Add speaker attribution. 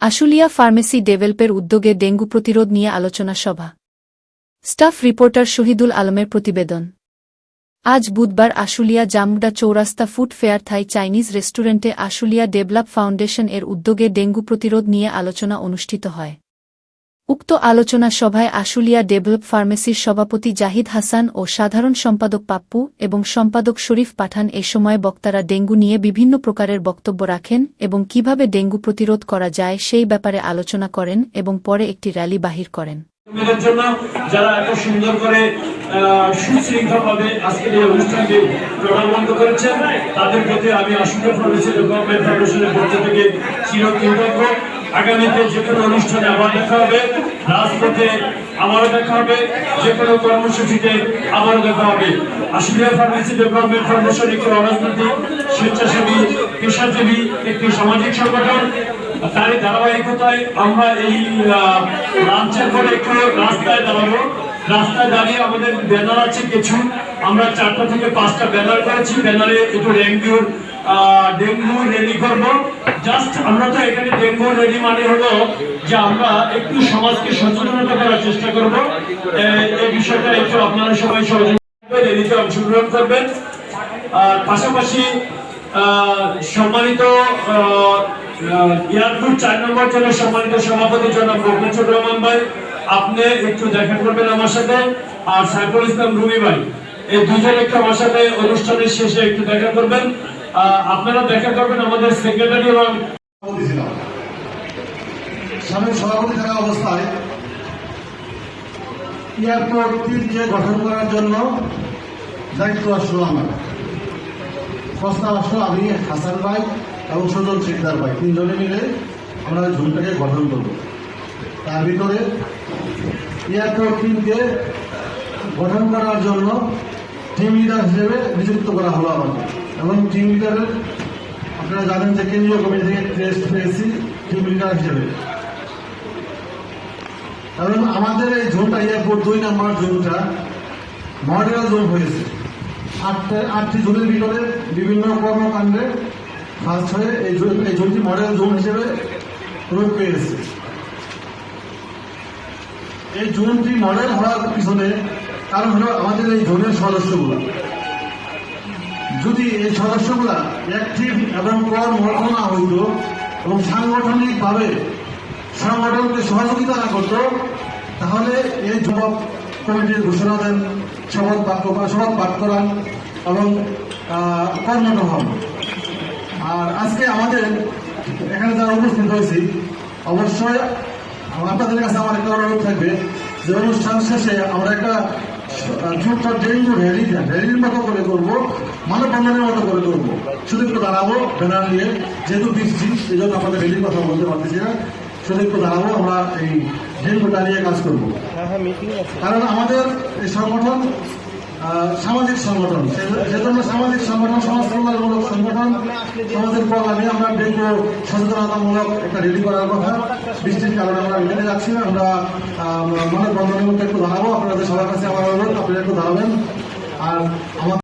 Speaker 1: Ashulia pharmacy ডেভেলপের উদ্যোগে dengue প্রতিরোধ নিয়ে আলোচনা সভা। স্টাফ রিপোর্টার শহীদুল আলমের প্রতিবেদন। আজ বুধবার আশুলিয়া জামগডা চৌরাস্তা ফুড ফেয়ার থাই চাইনিজ রেস্টুরেন্টে আশুলিয়া ডেভেলপ ফাউন্ডেশন এর উদ্যোগে ডেঙ্গু প্রতিরোধ নিয়ে আলোচনা অনুষ্ঠিত হয়। উক্ত আলোচনা সভায় আশুলিয়া ডেভেলপ ফার্মেসির সভাপতি জাহিদ হাসান ও সাধারণ সম্পাদক পাপ্পু এবং সম্পাদক শরীফ পাঠান এ সময় বক্তারা ডেঙ্গু নিয়ে বিভিন্ন প্রকারের বক্তব্য রাখেন এবং কীভাবে ডেঙ্গু প্রতিরোধ করা যায় সেই ব্যাপারে আলোচনা করেন এবং পরে একটি র্যালি বাহির করেন।
Speaker 2: আগামীতে যে কোনো অনুষ্ঠানে আবার দেখা হবে, রাজপথে আবারও দেখা হবে, যে কোনো কর্মসূচিতে আবারও দেখা হবে। আশুলিয়া ফার্মেসি ডেভেলপমেন্ট ফাউন্ডেশন একটি অরাজনৈতিক, স্বেচ্ছাসেবী, পেশাজীবী একটি সামাজিক সংগঠন। তারই ধারাবাহিকতায় আমরা এই লাঞ্চের পরে একটু রাস্তায় দাঁড়াবো। রাস্তায় দাঁড়িয়ে আমাদের ব্যানার আছে কিছু। আমরা চারটা থেকে পাঁচটা ব্যানার করেছি। ব্যানারে একটু ডেঙ্গুর ডেঙ্গু রেডি করব। জাস্ট আমরা তো এখানে ডেঙ্গু রেডি মানে হলো যে আমরা একটু সমাজকে সচেতনতা করার চেষ্টা করব। এই বিষয়টা একটু আপনারা সবাই সহযোগিতা রেডিতে অংশগ্রহণ করবেন। আর পাশাপাশি সম্মানিত আহ, চার নম্বর জেলার সম্মানিত সভাপতি জনাব মোহাম্মদ রহমান ভাই আপনি একটু দেখা করবেন আমার সাথে। আর সাইফুল ইসলাম রুমি ভাই এই দুজন একটু আমার সাথে অনুষ্ঠানের শেষে একটু দেখা করবেন। আপনারা দেখা করবেন আমাদের সেক্রেটারি এবং
Speaker 3: সাবেক সভাপতি থাকা অবস্থায় এয়ারপোর্ট তিনকে গঠন করার জন্য দায়িত্ব আসলো আমার। প্রস্তাব আসলো আমি, হাসান ভাই এবং সুজন শিকদার ভাই, তিনজনে মিলে আমরা ঝুমটাকে গঠন করব। তার ভিতরে এয়ারপোর্ট টিমকে গঠন করার জন্য টিম লিডার হিসেবে নিযুক্ত করা হলো আমাকে। এবং টিম লিডারের আপনারা জানেন যে কেন্দ্রীয় কমিটি থেকে টেস্ট পেয়েছি টিম লিডার হিসেবে। এবং আমাদের এই জোনটা এয়ারপোর্ট দুই নাম্বার জোনটা মডেল জোন হয়েছে। আটটা, আটটি জোনের ভিতরে বিভিন্ন কর্মকাণ্ডে ফার্স্ট হয়ে এই জোন এই জোনটি মডেল জোন হিসেবে রূপ পেয়েছে। এই জোনটি মডেল হওয়ার পিছনে কারণ হলো আমাদের এই জোনের সদস্যগুলো। যদি এই সদস্যগুলা অ্যাক্টিভ এবং কর্মরত না হইত এবং সাংগঠনিকভাবে সংগঠনকে সহযোগিতা না করত, তাহলে এই যুবক কমিটির ঘোষণা দেন, শপথ বাক্য, শপথ পাঠ করান এবং কর্মরত হন। আর আজকে আমাদের এখানে যারা উপস্থিত হয়েছি, অবশ্যই আপনাদের কাছে আমার একটা অনুরোধ থাকবে যে অনুষ্ঠান শেষে আমরা একটা আহ, যেই ভ্যালি ভ্যালির র্যালির মতো করে করব? মানববন্ধনের মতো করে করব। শুধু একটু দাঁড়াবো ব্যানার নিয়ে যেহেতু দিচ্ছি এই জন্য আপনাদের র্যালির কথা বলতে পারতেছি না। শুধু একটু দাঁড়াবো আমরা এই ডেঙ্গুটা নিয়ে কাজ করব। কারণ আমাদের এই সংগঠন সামাজিক সংগঠন। যে সেজন্য সামাজিক সংগঠন সমাজ কল্যাণমূলক সংগঠন, সমাজের প্রোগ্রামে আমরা ডেঙ্গু সচেতনতামূলক একটা রেডি করার কথা। বৃষ্টির কারণে আমরা এখানে যাচ্ছি। আমরা মানব বন্ধনের মধ্যে একটু দাঁড়াবো। আপনাদের সবার কাছে আমার অনুরোধ আপনারা একটু দাঁড়াবেন। আর আমার